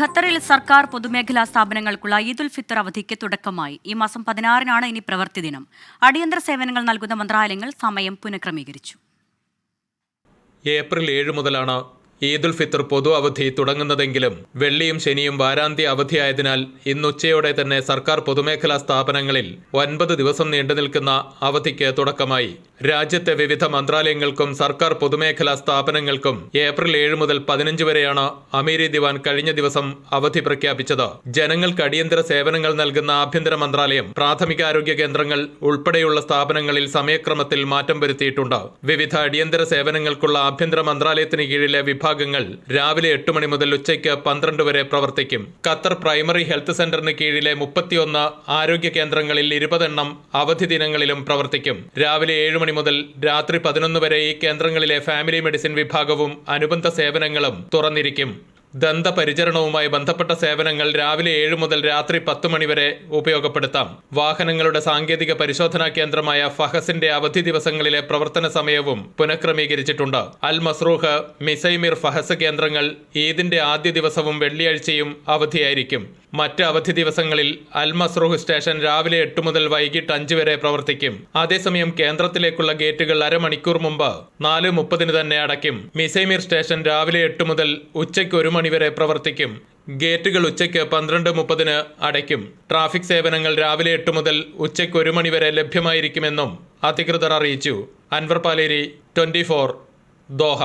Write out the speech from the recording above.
ഖത്തറിൽ സർക്കാർ പൊതുമേഖലാ സ്ഥാപനങ്ങൾക്കുള്ള ഈദുൽ ഫിത്തർ അവധിക്ക് തുടക്കമായി. ഈ മാസം പതിനാറിനാണ് ഇനി പ്രവൃത്തി ദിനം. അടിയന്തര സേവനങ്ങൾ നൽകുന്ന മന്ത്രാലയങ്ങൾ സമയം പുനഃക്രമീകരിച്ചു. ഏപ്രിൽ ഏഴ് മുതലാണ് ഈദുൽ ഫിത്തർ പൊതു അവധി തുടങ്ങുന്നതെങ്കിലും വെള്ളിയും ശനിയും വാരാന്ത്യ അവധിയായതിനാൽ ഇന്ന് ഉച്ചയോടെ തന്നെ സർക്കാർ പൊതുമേഖലാ സ്ഥാപനങ്ങളിൽ ഒൻപത് ദിവസം നീണ്ടു നിൽക്കുന്ന അവധിക്ക് തുടക്കമായി. രാജ്യത്തെ വിവിധ മന്ത്രാലയങ്ങൾക്കും സർക്കാർ പൊതുമേഖലാ സ്ഥാപനങ്ങൾക്കും ഏപ്രിൽ ഏഴ് മുതൽ പതിനഞ്ച് വരെയാണ് അമീരി ദിവാൻ കഴിഞ്ഞ ദിവസം അവധി പ്രഖ്യാപിച്ചത്. ജനങ്ങൾക്ക് അടിയന്തര സേവനങ്ങൾ നൽകുന്ന ആഭ്യന്തര മന്ത്രാലയം പ്രാഥമികാരോഗ്യ കേന്ദ്രങ്ങൾ ഉൾപ്പെടെയുള്ള സ്ഥാപനങ്ങളിൽ സമയക്രമത്തിൽ മാറ്റം വരുത്തിയിട്ടുണ്ട്. വിവിധ അടിയന്തര സേവനങ്ങൾക്കുള്ള ആഭ്യന്തര മന്ത്രാലയത്തിന് കീഴിലെ വിഭാഗങ്ങൾ രാവിലെ എട്ട് മണി മുതൽ ഉച്ചയ്ക്ക് പന്ത്രണ്ട് വരെ പ്രവർത്തിക്കും. ഖത്തർ പ്രൈമറി ഹെൽത്ത് സെന്ററിന് കീഴിലെ മുപ്പത്തിയൊന്ന് ആരോഗ്യ കേന്ദ്രങ്ങളിൽ ഇരുപതെണ്ണം അവധി ദിനങ്ങളിലും പ്രവർത്തിക്കും. രാവിലെ ഏഴ് മണി മുതൽ രാത്രി പതിനൊന്ന് വരെ ഈ കേന്ദ്രങ്ങളിലെ ഫാമിലി മെഡിസിൻ വിഭാഗവും അനുബന്ധ സേവനങ്ങളും തുറന്നിരിക്കും. ദന്തപരിചരണവുമായി ബന്ധപ്പെട്ട സേവനങ്ങൾ രാവിലെ ഏഴ് മുതൽ രാത്രി പത്ത് മണിവരെ ഉപയോഗപ്പെടുത്താം. വാഹനങ്ങളുടെ സാങ്കേതിക പരിശോധനാ കേന്ദ്രമായ ഫഹസിന്റെ അവധി ദിവസങ്ങളിലെ പ്രവർത്തന സമയവും പുനഃക്രമീകരിച്ചിട്ടുണ്ട്. അൽ മസ്രൂഹ് മിസൈമിർ ഫഹസ് കേന്ദ്രങ്ങൾ ഈദിന്റെ ആദ്യ ദിവസവും വെള്ളിയാഴ്ചയും അവധിയായിരിക്കും. മറ്റ് അവധി ദിവസങ്ങളിൽ അൽ മസ്രൂഹ് സ്റ്റേഷൻ രാവിലെ എട്ട് മുതൽ വൈകിട്ട് അഞ്ച് വരെ പ്രവർത്തിക്കും. അതേസമയം കേന്ദ്രത്തിലേക്കുള്ള ഗേറ്റുകൾ അരമണിക്കൂർ മുമ്പ് നാല് മുപ്പതിന് തന്നെ അടയ്ക്കും. മിസൈമിർ സ്റ്റേഷൻ രാവിലെ എട്ട് മുതൽ ഉച്ചയ്ക്ക് ഒരു മണിവരെ പ്രവർത്തിക്കും. ഗേറ്റുകൾ ഉച്ചയ്ക്ക് പന്ത്രണ്ട് മുപ്പതിന് അടയ്ക്കും. ട്രാഫിക് സേവനങ്ങൾ രാവിലെ എട്ട് മുതൽ ഉച്ചയ്ക്ക് ഒരു മണിവരെ ലഭ്യമായിരിക്കുമെന്നും അധികൃതർ അറിയിച്ചു. Anvar Paleri twenty Doha.